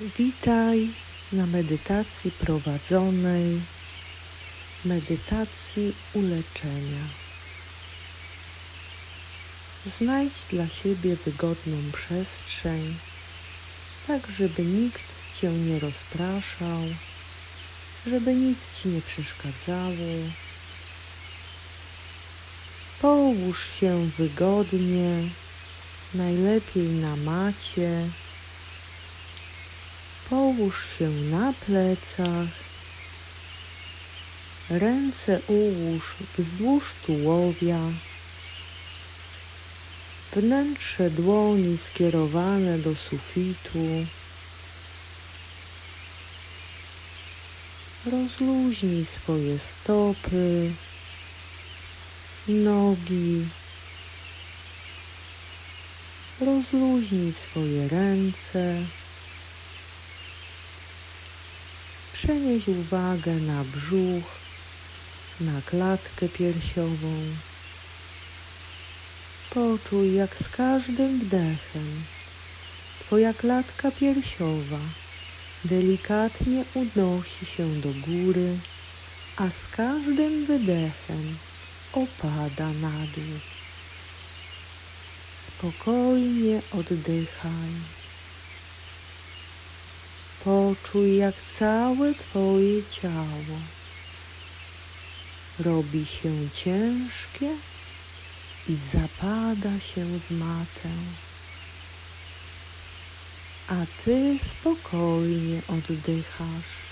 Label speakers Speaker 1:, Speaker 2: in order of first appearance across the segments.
Speaker 1: Witaj na medytacji prowadzonej, medytacji uleczenia. Znajdź dla siebie wygodną przestrzeń, tak żeby nikt cię nie rozpraszał, żeby nic ci nie przeszkadzało. Połóż się wygodnie, najlepiej na macie. Połóż się na plecach. Ręce ułóż wzdłuż tułowia. Wnętrze dłoni skierowane do sufitu. Rozluźnij swoje stopy, nogi. Rozluźnij swoje ręce. Przenieś uwagę na brzuch, na klatkę piersiową. Poczuj, jak z każdym wdechem Twoja klatka piersiowa delikatnie unosi się do góry, a z każdym wydechem opada na dół. Spokojnie oddychaj. Poczuj, jak całe Twoje ciało robi się ciężkie i zapada się w matę. A Ty spokojnie oddychasz.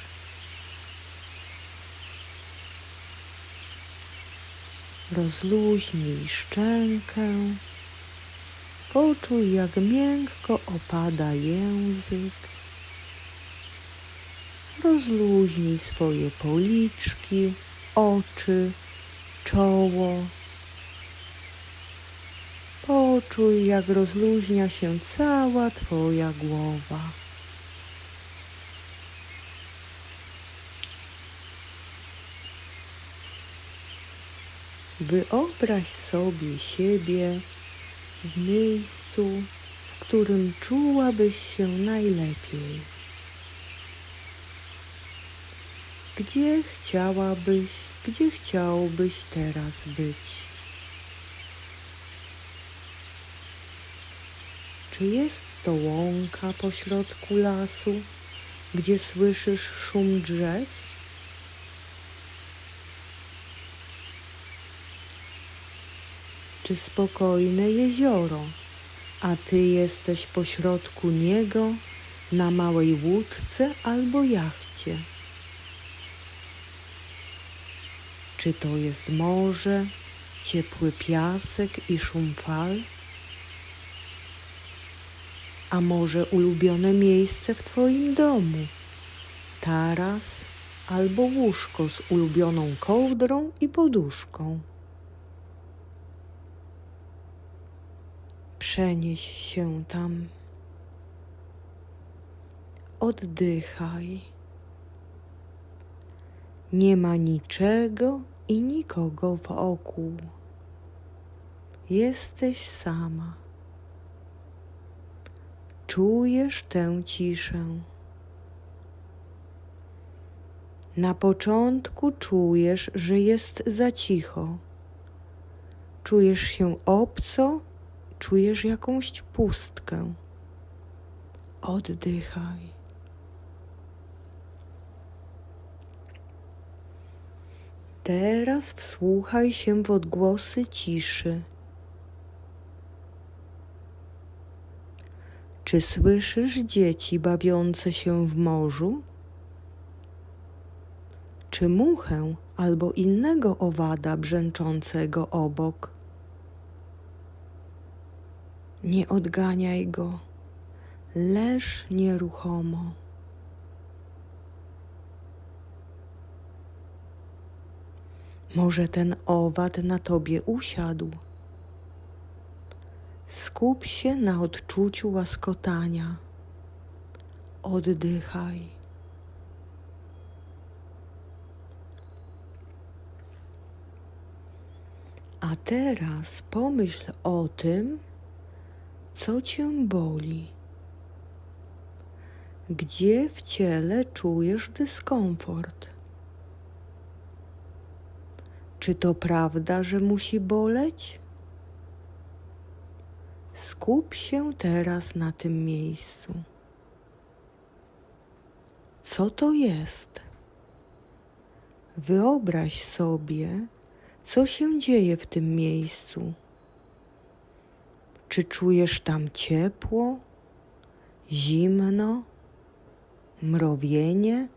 Speaker 1: Rozluźnij szczękę. Poczuj, jak miękko opada język. Rozluźnij swoje policzki, oczy, czoło. Poczuj, jak rozluźnia się cała Twoja głowa. Wyobraź sobie siebie w miejscu, w którym czułabyś się najlepiej. Gdzie chciałabyś, gdzie chciałbyś teraz być? Czy jest to łąka pośrodku lasu, gdzie słyszysz szum drzew? Czy spokojne jezioro, a ty jesteś pośrodku niego na małej łódce albo jachcie? Czy to jest morze, ciepły piasek i szum fal? A może ulubione miejsce w Twoim domu? Taras albo łóżko z ulubioną kołdrą i poduszką. Przenieś się tam. Oddychaj. Nie ma niczego i nikogo wokół. Jesteś sama. Czujesz tę ciszę. Na początku czujesz, że jest za cicho. Czujesz się obco, czujesz jakąś pustkę. Oddychaj. Teraz wsłuchaj się w odgłosy ciszy. Czy słyszysz dzieci bawiące się w morzu? Czy muchę albo innego owada brzęczącego obok? Nie odganiaj go, leż nieruchomo. Może ten owad na tobie usiadł. Skup się na odczuciu łaskotania. Oddychaj. A teraz pomyśl o tym, co cię boli. gdzie w ciele czujesz dyskomfort. Czy to prawda, że musi boleć? Skup się teraz na tym miejscu. Co to jest? Wyobraź sobie, co się dzieje w tym miejscu. Czy czujesz tam ciepło, zimno, mrowienie?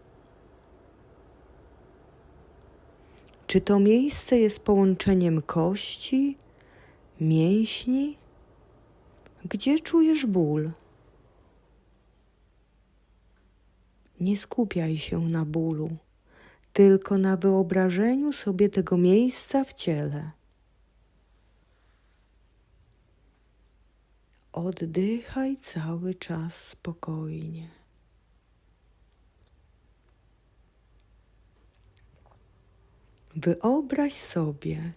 Speaker 1: Czy to miejsce jest połączeniem kości, mięśni? Gdzie czujesz ból? Nie skupiaj się na bólu, tylko na wyobrażeniu sobie tego miejsca w ciele. Oddychaj cały czas spokojnie. Wyobraź sobie,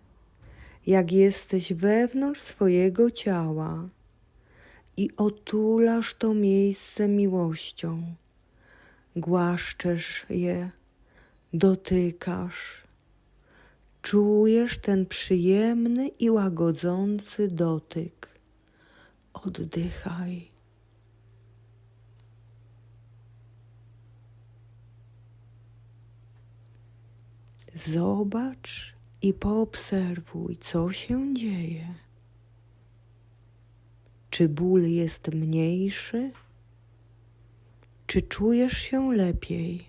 Speaker 1: jak jesteś wewnątrz swojego ciała i otulasz to miejsce miłością. Głaszczesz je, dotykasz, czujesz ten przyjemny i łagodzący dotyk. Oddychaj. Zobacz i poobserwuj, co się dzieje. Czy ból jest mniejszy? Czy czujesz się lepiej?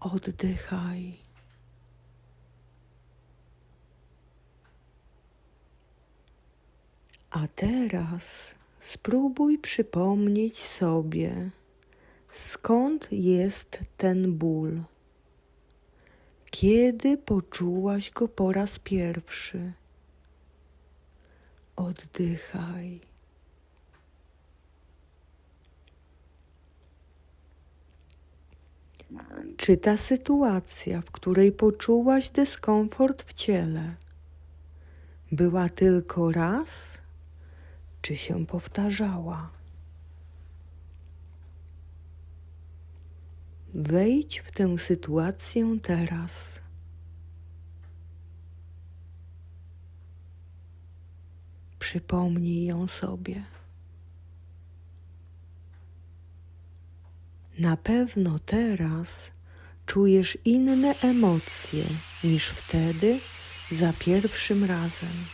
Speaker 1: Oddychaj. A teraz spróbuj przypomnieć sobie, skąd jest ten ból. Kiedy poczułaś go po raz pierwszy? Oddychaj. Czy ta sytuacja, w której poczułaś dyskomfort w ciele, była tylko raz, czy się powtarzała? Wejdź w tę sytuację teraz. Przypomnij ją sobie. Na pewno teraz czujesz inne emocje niż wtedy za pierwszym razem.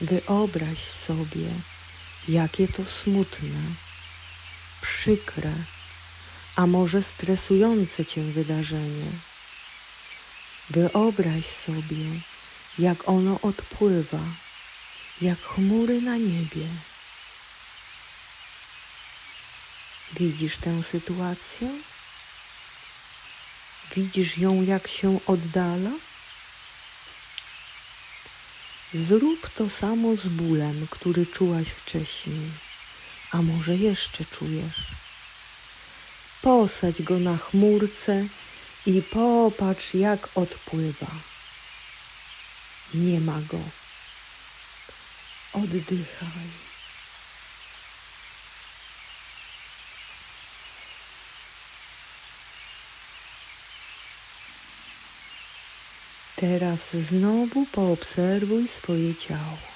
Speaker 1: Wyobraź sobie, jakie to smutne przykre, a może stresujące cię wydarzenie. Wyobraź sobie, jak ono odpływa, jak chmury na niebie. Widzisz tę sytuację? Widzisz ją, jak się oddala? Zrób to samo z bólem, który czułaś wcześniej a może jeszcze czujesz. Posadź go na chmurce i popatrz, jak odpływa. Nie ma go. Oddychaj. Teraz znowu poobserwuj swoje ciało.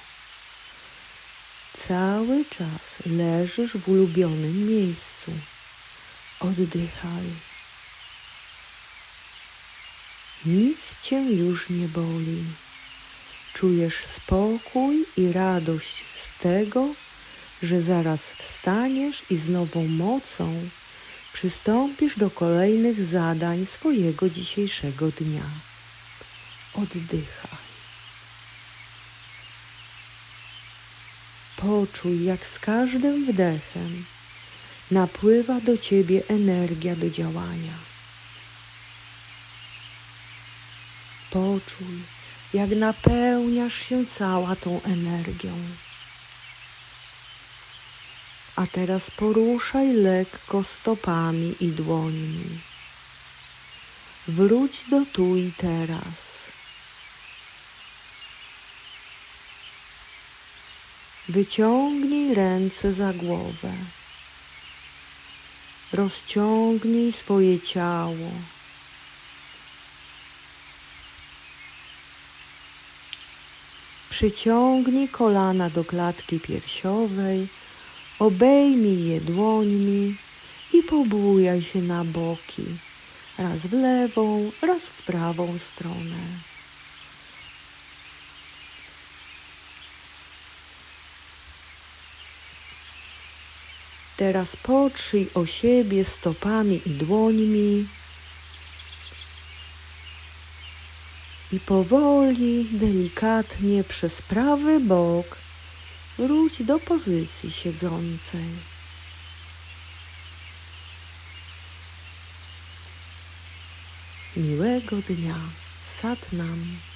Speaker 1: Cały czas leżysz w ulubionym miejscu. Oddychaj. Nic cię już nie boli. Czujesz spokój i radość z tego, że zaraz wstaniesz i z nową mocą przystąpisz do kolejnych zadań swojego dzisiejszego dnia. Oddychaj. Poczuj, jak z każdym wdechem napływa do ciebie energia do działania. Poczuj, jak napełniasz się cała tą energią. A teraz poruszaj lekko stopami i dłońmi. Wróć do tu i teraz. Wyciągnij ręce za głowę. Rozciągnij swoje ciało. Przyciągnij kolana do klatki piersiowej, obejmij je dłońmi i pobujaj się na boki, raz w lewą, raz w prawą stronę. Teraz potrzyj o siebie stopami i dłońmi i powoli, delikatnie przez prawy bok wróć do pozycji siedzącej. Miłego dnia. Sat nam.